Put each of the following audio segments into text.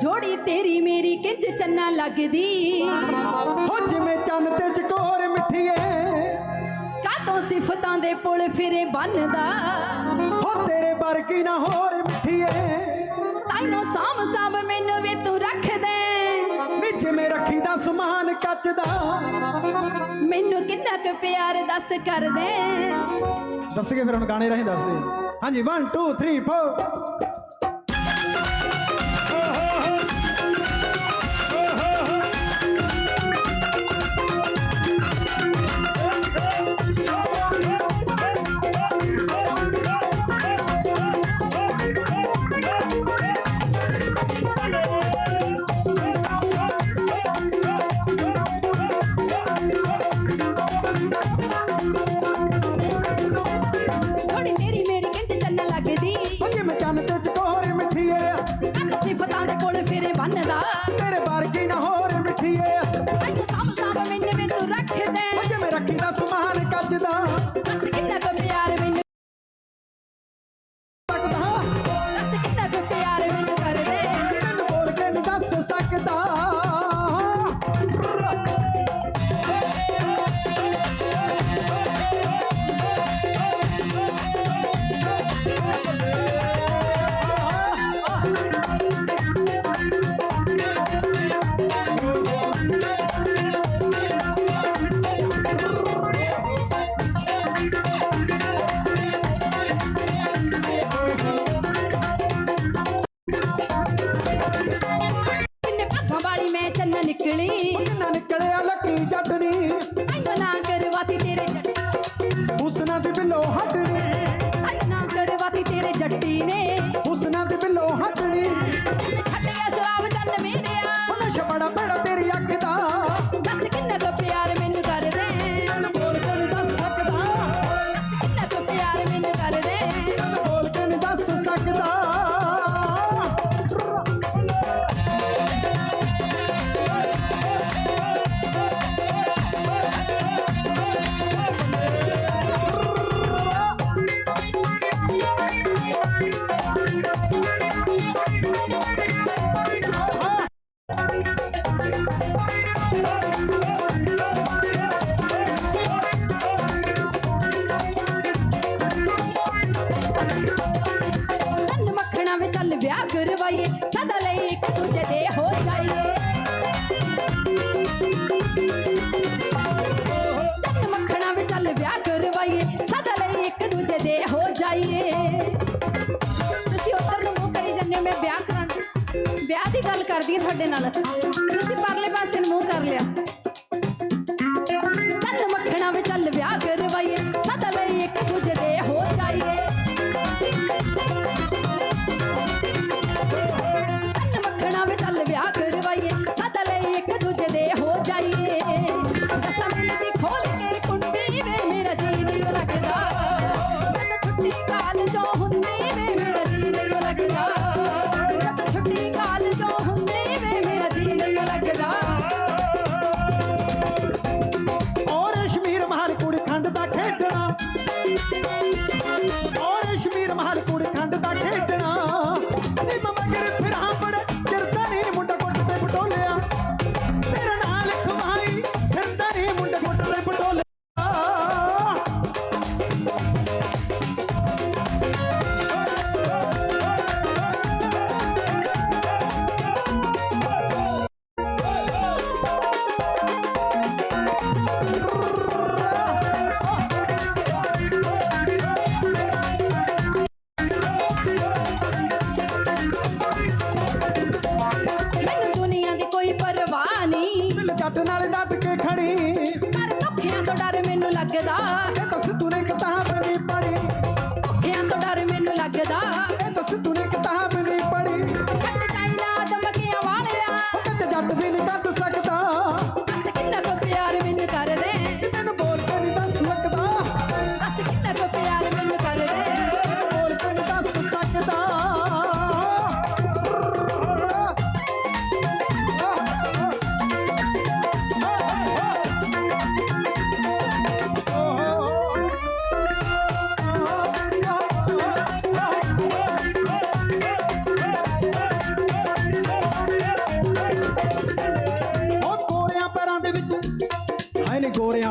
ਜੋੜੀ ਤੇਰੀ ਮੇਰੀ ਕਿੰਜ ਚੰਨਾ ਲੱਗਦੀ? ਹੋ ਜਿਵੇਂ ਚੰਨ ਤੇ ਚਕੋਰ ਮਿੱਠੀਏ। ਕਾਤੋਂ ਸਿਫਤਾਂ ਦੇ ਪੁਲ ਫਿਰੇ ਬੰਨਦਾ? ਹੋ ਤੇਰੇ ਵਰਗੀ ਨਾ ਹੋਰ ਮਿੱਠੀਏ। ਤੈਨੂੰ ਸਾਮ ਸਾਮ ਮੈਨੂੰ ਵੀ ਤੂੰ ਰੱਖ ਦੇ। ਨੀ ਜਿਵੇਂ ਰੱਖੀਦਾ ਸਮਾਨ ਕੱਚ ਮੈਨੂੰ ਕਿੰਨਾ ਕੁ ਪਿਆਰ ਦੱਸ ਕਰ ਦੇ। ਦੱਸ ਕੇ ਫਿਰ ਹੁਣ ਗਾਣੇ ਰਾਹੀਂ ਦੱਸ ਦੇ। ਹਾਂਜੀ 1 2 3 4 கட்டினே ਤਨ ਮੱਖਣਾ ਚੱਲ ਵਿਆਹ ਕਰਵਾਈਏ, ਸਦਾ ਲਈ ਇੱਕ ਦੂਜੇ ਦੇ ਹੋ ਜਾਈਏ। ਤਨ ਮੱਖਣਾ ਵਿੱਚ ਚੱਲ ਵਿਆਹ ਕਰਵਾਈਏ, ਸਦਾ ਲਈ ਇੱਕ ਦੂਜੇ ਦੇ ਹੋ ਜਾਈਏ। ਗੱਲ ਕਰਦੀ ਹਾਂ ਤੁਹਾਡੇ ਨਾਲ। ਤੁਸੀਂ ਪਰਲੇ ਪਾਸੇ ਨੂੰ ਮੂੰਹ ਕਰ ਲਿਆ। ਚੱਲ ਮੱਖਣਾ ਵਿੱਚ ਚੱਲ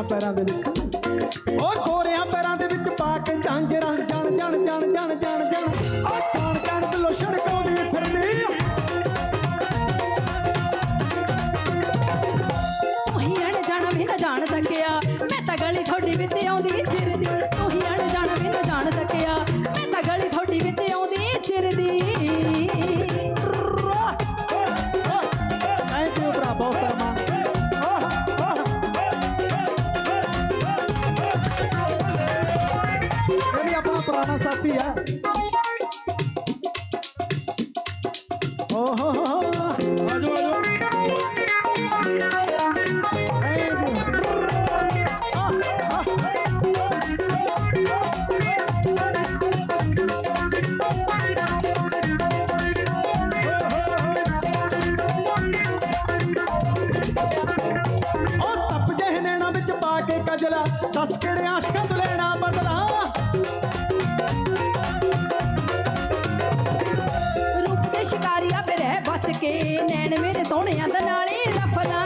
ਗੋਰਿਆਂ ਪੈਰਾਂ ਦੇ ਵਿੱਚ ਪੁਰਾਣਾ ਸਾਥੀ ਆ ਓ ਹੋ ਹੋ ਹੋ ਆਜੋ ਆਜੋ ਉਹ ਸੱਪ ਜਿਹੇ ਨੈਣਾ ਵਿੱਚ ਪਾ ਕੇ ਕਜਲਾ ਦੱਸ ਕਿਹੜੇ ਕੇ ਨੈਣ ਮੇਰੇ ਸੋਹਣਿਆਂ ਦਾ ਨਾਲੇ ਰਫਲਾ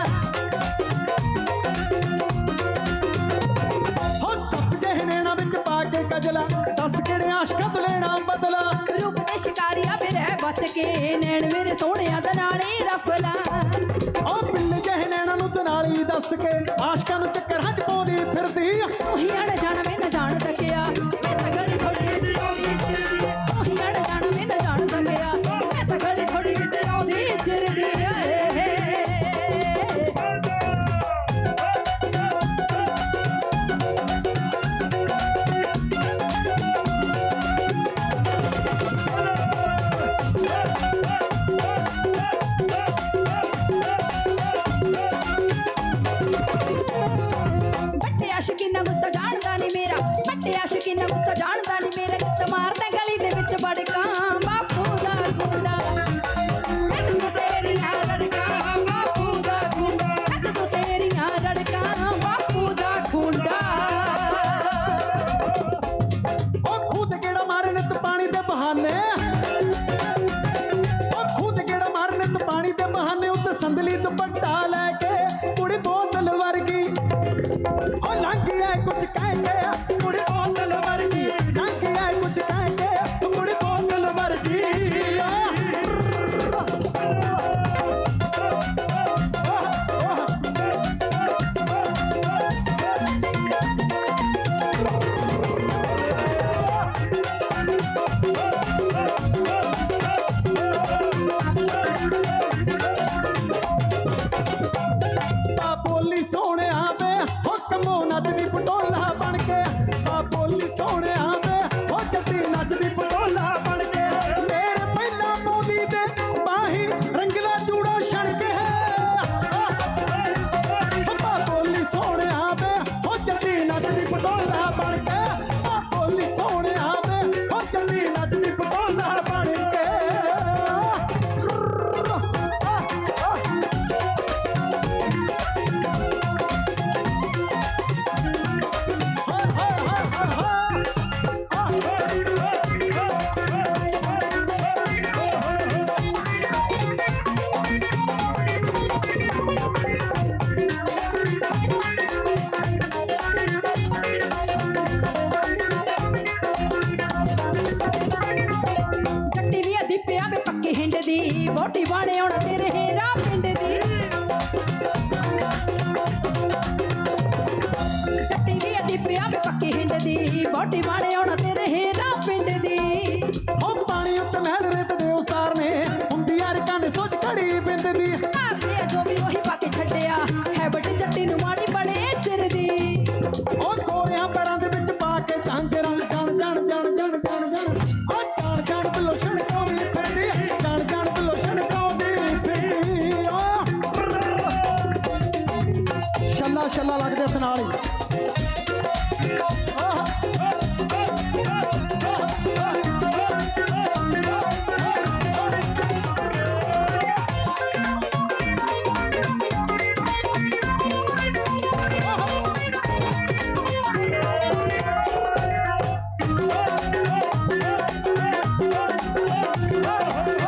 ਹੋ ਸੱਪ ਜਿਹੇ ਨੈਣਾ ਵਿੱਚ ਪਾ ਕੇ ਕਜਲਾ ਦੱਸ ਕਿਹੜੇ ਆਸ਼ਕਾਂ ਤੋਂ ਲੈਣਾ ਬਦਲਾ। ਰੂਪ ਦੇ ਸ਼ਿਕਾਰੀਆ ਫਿਰ ਹੈ ਬਚ ਕੇ ਨੈਣ ਮੇਰੇ ਸੋਹਣਿਆਂ ਦਾ ਨਾਲੇ ਰਫਲਾ ਪਿੱਲੇ ਜਿਹੇ ਨੈਣਾ ਨੂੰ ਤਨਾਲੀ ਦੱਸ ਕੇ ਆਸ਼ਕਾਂ ਨੂੰ ਚੱਕਰਾਂ 'ਚ ਪਾਉਂਦੀ ਫਿਰਦੀ ਉਹੀ ਅੜ ਜਾਣ ਵੀ ਨਾ ਜਾਣ ਸਕਿਆ ਮੈਂ ਤਾਂ ਬੱਟੇ ਆਸ਼ਕੀਨਾ ਗੁੱਸਾ ਜਾਣਦਾ ਨਹੀਂ ਮੇਰਾ ਨਿੱਤ ਮਾਰਦਾ ਗਲੀ ਦੇ ਵਿੱਚ ਬੜਕਾਂ ਬਾਪੂ ਦਾ ਗੁੰਡਾ ਕੱਟ ਤੂੰ ਤੇਰੀਆਂ ਰੜਕਾਂ ਬਾਪੂ ਦਾ ਗੁੰਡਾ ਕੱਟ ਤੂੰ ਤੇਰੀਆਂ ਰੜਕਾਂ ਬਾਪੂ ਦਾ ਗੁੰਡਾ। ਉਹ ਖੁਦ ਕਿਹੜਾ ਮਾਰੇ ਨਿਤ ਪਾਣੀ ਦੇ ਬਹਾਨੇ? ਉਹ ਖੁਦ ਕਿਹੜਾ ਮਾਰੇ ਨਿਤ ਪਾਣੀ ਦੇ ਬਹਾਨੇ? ਉੱਤੇ ਸੰਦਲੀ ਦੁਪੱਟਾ ਦੀ ਵੋਟੀ ਬਾਣੇ ਆਉਣਾ ਤੇਰੇ ਹੀਰਾ ਪਿੰਡ ਦੀ। ਜੱਟੀ ਵੀ ਅਧੀ ਪਿਆ ਵੀ ਪੱਕੀ ਹਿੰਡ ਦੀ ਵੋਟੀ ਬਾਣੇ ਆਉਣਾ ಚಟ್ಟಿನ ಮಾಡಿ مرحبا